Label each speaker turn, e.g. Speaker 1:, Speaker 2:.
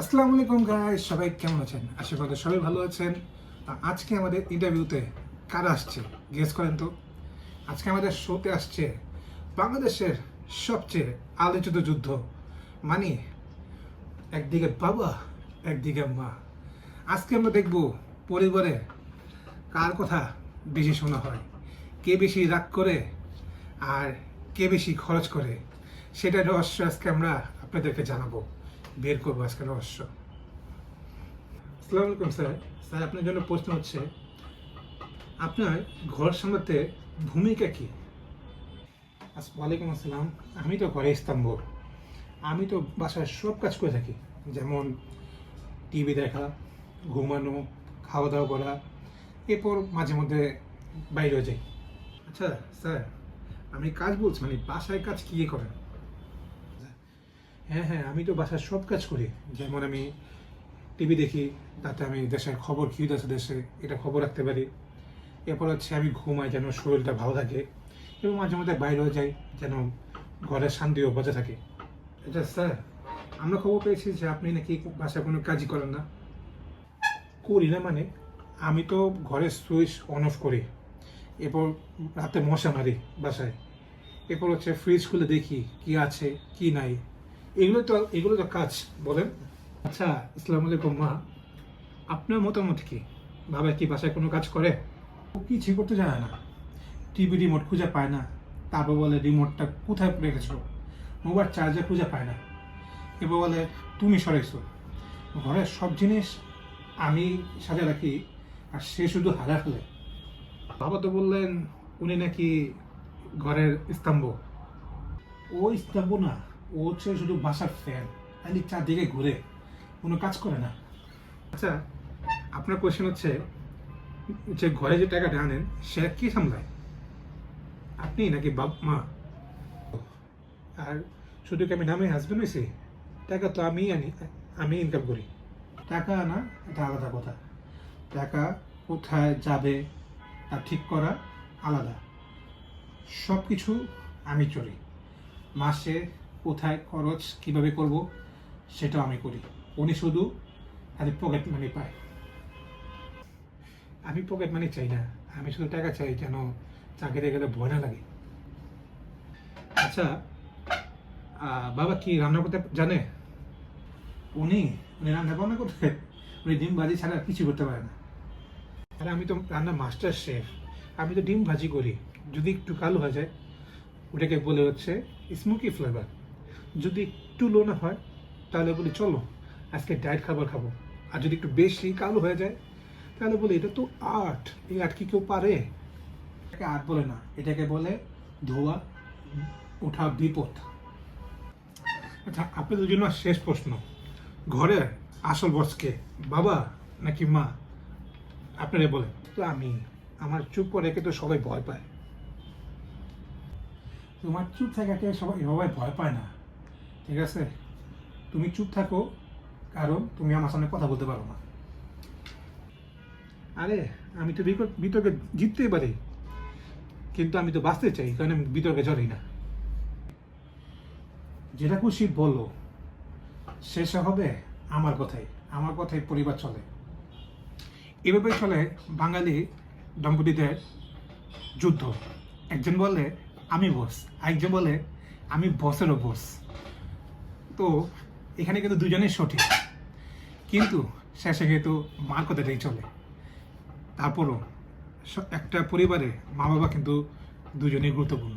Speaker 1: আসসালামু আলাইকুম গাইস সবাই কেমন আছেন? আশা করি সবাই ভালো আছেন। আজকে আমাদের ইন্টারভিউতে কারা আসছে? গেস করেন তো। আজকে আমাদের শোতে আসছে বাংলাদেশের সবচেয়ে আলোচিত যুদ্ধ। মানে একদিকে বাবা, একদিকে মা। আজকে আমরা দেখব পরিবারে কার কথা বেশি শোনা হয়, কে বেশি রাগ করে, আর কে বেশি খরচ করে। সেটা রহস্য আজকে আমরা আপনাদেরকে জানাব। বের করব আজকে রহস্য আসসালামু আলাইকুম স্যার। স্যার আপনার জন্য প্রশ্ন হচ্ছে আপনার ঘর সামলাতে ভূমিকা কি? ওয়ালাইকুম আসসালাম। আমি তো ঘরে স্তম্ভ আমি তো বাসায় সব কাজ করে থাকি। যেমন টিভি দেখা ঘুমানো খাওয়া দাওয়া করা এরপর মাঝে মধ্যে বাইরে যাই। আচ্ছা স্যার আমি কাজ বলছি মানে বাসায় কাজ কী করেন? হ্যাঁ হ্যাঁ আমি তো বাসার সব কাজ করি। যেমন আমি টিভি দেখি, তাতে আমি দেশের খবর, কী আছে দেশে, এটা খবর রাখতে পারি। এরপর হচ্ছে আমি ঘুমাই যেন শরীরটা ভালো থাকে এবং মাঝে মধ্যে বাইরেও যাই যেন ঘরের শান্তিও বজায় থাকে। এটা স্যার, আমরা খবর পেয়েছি যে আপনি নাকি বাসায় কোনো কাজই করেন না। করি না মানে আমি তো ঘরের সুইচ অন অফ করি, এরপর রাতে মশা মারি বাসায়। এরপর হচ্ছে ফ্রিজ খুলে দেখি কি আছে, কি নাই। এগুলো তো এগুলো তো কাজ বলেন। আচ্ছা ইসলাম আলাইকুম মা। আপনার মতামত কি? বাবা কি বাসায় কোনো কাজ করে? ও কিছু করতে জানে না। টিভি রিমোট খুঁজে পায় না। তারপর বলে রিমোটটা কোথায় রেখেছো? মোবাইল চার্জার খুঁজে পায় না। এবার বলে তুমি সরাইছো ঘরের সব জিনিস আমি সাজা রাখি আর সে শুধু হারা ফেলে। বাবা তো বললেন উনি নাকি ঘরের স্তম্ভ। ও স্তম্ভ না। ও হচ্ছে শুধু বাসার ফ্যান খালি চারদিকে ঘুরে। কোনো কাজ করে না। আচ্ছা আপনার কোয়েশ্চেন হচ্ছে, যে ঘরে যে টাকাটা আনেন সেটা কি সামলায়? আপনি নাকি বাপ, মা? আর শুধু কি আমি নামে হাজবেন্ড হয়েছি? টাকা তো আমি আনি, আমি ইনকাম করি। টাকা আনা, এটা আলাদা কথা। টাকা কোথায় যাবে, তা ঠিক করা আলাদা। সব কিছু আমি চলি। মাসে কোথায় খরচ, কীভাবে করব, সেটাও আমি করি। উনি শুধু খালি পকেট মানি পায়। আমি পকেট মানি চাই না। আমি শুধু টাকা চাই যেন চাকরিতে গেলে ভয় না লাগে। আচ্ছা বাবা কি রান্না করতে জানে? উনি উনি রান্না বান্না করতে? উনি ডিম ভাজি ছাড়া কিছু করতে পারে না। আর আমি তো রান্না মাস্টার শেফ আমি তো ডিম ভাজি করি। যদি একটু কালো হয়ে যায়, ওটাকে বলে হচ্ছে স্মোকি ফ্লেভার যদি একটু লোনা হয় তাহলে বলি চলো আজকে ডায়েট খাবার খাব। আর যদি একটু বেশি কালো হয়ে যায় তাহলে বলি এটা তো আর্ট এই আর্ট কি কেউ পারে? এটাকে আর্ট বলে না এটাকে বলে ধোয়া ওঠা বিপদ। আচ্ছা আপনাদের জন্য শেষ প্রশ্ন। ঘরে আসল বসকে বাবা নাকি মা? আপনারা বলেন। তো আমি আমার চুপ করে রেখে তো সবাই ভয় পায়। তোমার চুপ থাকাকে সবাই সবাই ভয় পায় না। ঠিক আছে? তুমি চুপ থাকো, কারণ তুমি আমার সামনে কথা বলতে পারো না। আরে, আমি তো বিতর্কে জিততেই পারি। কিন্তু আমি তো বাঁচতে চাই, কারণ আমি বিতর্কে জড়ি না। যেটা খুশি বলো, শেষ হবে আমার কথাই। আমার কথাই পরিবার চলে। এভাবে চলে বাঙালি দম্পতিদের যুদ্ধ। একজন বলে, আমি বস আরেকজন বলে, আমি বসেরও বস তো এখানে কিন্তু দুজনেই সঠিক। কিন্তু শেষে কিন্তু মার কথাটাই চলে। তারপরও একটা পরিবারে মা বাবা কিন্তু দুজনেই গুরুত্বপূর্ণ।